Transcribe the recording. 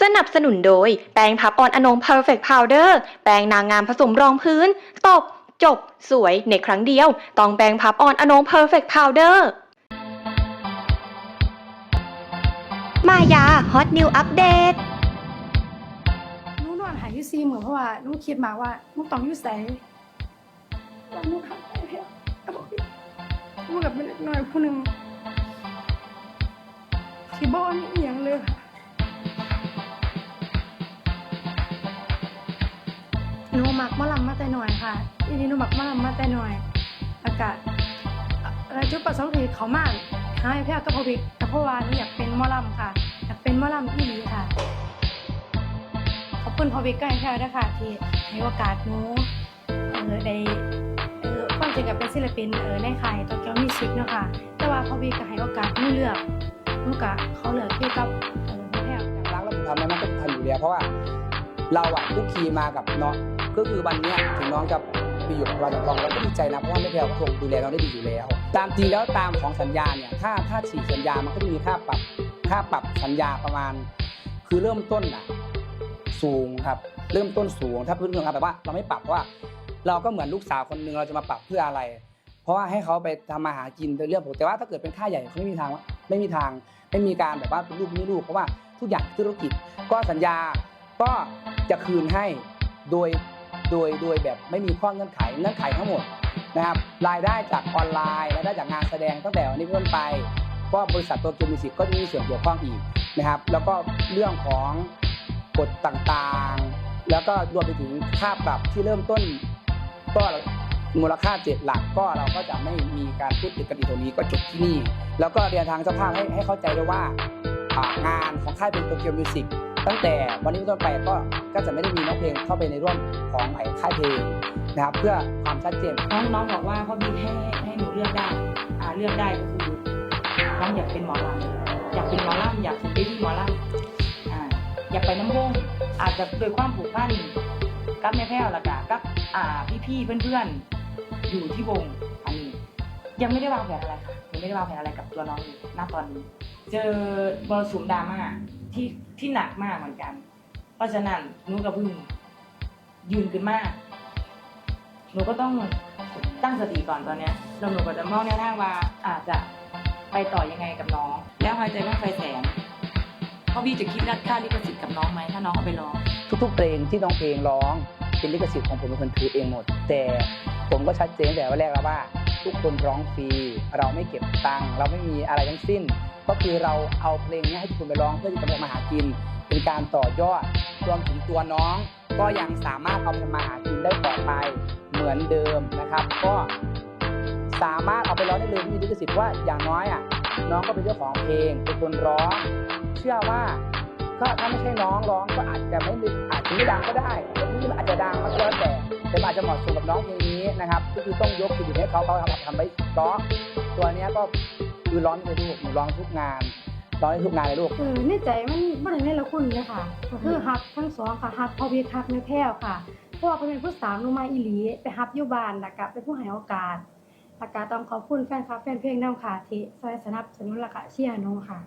สนับสนุนโดย แปรงพับออนอนง Perfect Powder แปรงนางงามผสมรองพื้น ตบ จบ สวยในครั้งเดียว ต้องแปรงพับออนอนง Perfect Powder มายาฮอตนิวอัปเดตหนูนอนหายอยู่ซีเหมือนเพราะว่าหนูคิดมาว่าหนูต้องอยู่ใสแล้วหนูทำไปแล้วแต่บอกหนูกับเป็นเด็กน้อยผู้หนึ่ง หนูมักมะลำมาแต่หน่อยค่ะทีนี้หนูมักมะลำมาแต่หน่อย อากาศอะไรจุดประสงค์ที่เขามากหาไอ้แพ้วกับพ่อบิ๊กแต่เพราะว่าหนูอยากเป็นมอลำค่ะ อยากเป็นมอลำอีหลีค่ะ ขอบคุณพ่อบิ๊กก็ให้แพลวด้วยค่ะที่ให้โอกาสหนูเออได้เออความจริงกับเป็นศิลปินเออในค่ายโตเกียวมิวสิกเนาะค่ะ แต่ว่าพ่อบิ๊กก็ให้โอกาสหนูเลือกหนูก็เขาเลือกเกี่ยวกับเออแพลวอย่างรักและผูกพันมันมันก็ผูกพันอยู่แล้วเพราะว่า เราอะคุกคีมากับน้องก็คือวันเนี้ยถึงน้องจะไปอยู่กับเราแต่กองเราก็ดีใจนะเพราะว่าแม่แพรวก็คงดูแลเราได้ดีอยู่แล้ว ตามจริงแล้วตามของสัญญาเนี่ยถ้าถ้าฉีกสัญญามันก็จะมีค่าปรับค่าปรับสัญญาประมาณ คือเริ่มต้นอะสูงครับเริ่มต้นสูงถ้าพื้นเมืองครับแบบว่าเราไม่ปรับเพราะว่า เราก็เหมือนลูกสาวคนหนึ่งเราจะมาปรับเพื่ออะไร เพราะว่าให้เขาไปทำมาหากินเป็นเรื่องปกติแต่ว่าถ้าเกิดเป็นค่าใหญ่เขาไม่มีทางไม่มีทาง ไม่มีการแบบว่าเป็นลูกไม่ลูกเพราะว่าทุกอย่างธุรกิจก็สัญญาก็ จะคืนให้โดยโดยโดยแบบไม่มีข้อเงื่อนไขเงื่อนไขทั้งหมดนะครับรายได้จากออนไลน์รายได้จากงานแสดงตั้งแต่วันนี้เป็นต้นไปก็บริษัทตัวเกมมิวสิกก็จะมีส่วนเกี่ยวข้องอีกนะครับ แล้วก็เรื่องของกฎต่างๆ แล้วก็รวมไปถึงค่าปรับที่เริ่มต้นก็มูลค่าเจ็ดหลักก็เราก็จะไม่มีการพูดถึงกันอีกตรงนี้ก็จบที่นี่ แล้วก็เรียนทางเจ้าภาพให้ให้เข้าใจด้วยว่าอ่างานของค่ายเป็นโตเกียวมิวสิก ตั้งแต่วันนี้เป็นต้นไปก็ก็จะไม่ได้มีนักเพลงเข้าไปในร่วมของไอ้ค่ายเพลงนะครับเพื่อความชัดเจนน้องน้องบอกว่าพ่อบิ๊กให้ให้หนูเลือกได้อ่าเลือกได้ก็คือน้องอยากเป็นหมอลำอยากเป็นหมอลำอยากถึงได้ที่หมอลำอ่าอยากไปน้ำวงอาจจะโดยความผูกพันกับแม่แพ้วละกะกับอ่าพี่ๆเพื่อนๆ อยู่ที่วงอันนี้ยังไม่ได้วางแผนอะไรค่ะยังไม่ได้วางแผนอะไรกับตัวน้องอยู่ณตอนนี้ เจอมรสุมดราม่าที่ที่หนักมากเหมือนกัน เพราะฉะนั้นหนูกับพึ่งยืนขึ้นมากหนูก็ต้องตั้งสติก่อนตอนเนี้ยแล้วหนูก็จะมองแนวทางว่าอาจจะไปต่อยังไงกับน้อง แล้วหายใจไม่ไฟแสนพ่อพี่จะคิดค่าลิขสิทธิ์กับน้องไหมถ้าน้องเอาไปร้อง ทุกๆเพลงที่น้องเพลงร้องเป็นลิขสิทธิ์ของผมเป็นคนถือเองหมด แต่ผมก็ชัดเจนแต่วันแรกแล้วว่า ทุกคนร้องฟรีเราไม่เก็บตังค์เราไม่มีอะไรทั้งสิ้น ก็คือเราเอาเพลงนี้ให้ทุกคนไปร้องเพื่อที่จะไปมาหากิน เป็นการต่อยอดรวมถึงตัวน้อง ก็ยังสามารถเอาไปมาหากินได้ต่อไปเหมือนเดิมนะครับ ก็สามารถเอาไปร้องได้เลยไม่มีลิขสิทธิ์ว่าอย่างน้อยอะน้องก็เป็นเจ้าของเพลงเป็นคนร้อง เชื่อว่าก็ถ้าไม่ใช่น้องร้องก็อาจจะไม่อาจจะไม่ดังก็ได้คนนี้มันอาจจะดังมันก็แล้วแต่แต่อาจจะเหมาะสมกับน้องเพลงนี้นะครับ ก็คือต้องยกเครดิตให้เขาเขาทำทำไปเพราะตัวนี้ก็ คือร้อนเลยลูกหนูร้องทุกงาน ร้องได้ทุกงานเลยลูก เออในใจมันบ่ได้ในละคุณเลยค่ะก็คือฮักทั้งสองค่ะฮักพ่อบิ๊กฮักแม่แพรวค่ะเพราะว่าเพิ่นเป็นผู้สามลงมาอีหลีไปฮับอยู่บ้านแล้วก็เป็นผู้ให้โอกาสแล้วก็ต้องขอบคุณแฟนคลับแฟนเพลงนำค่ะที่ช่วยสนับสนุนและก็เชียร์หนูค่ะ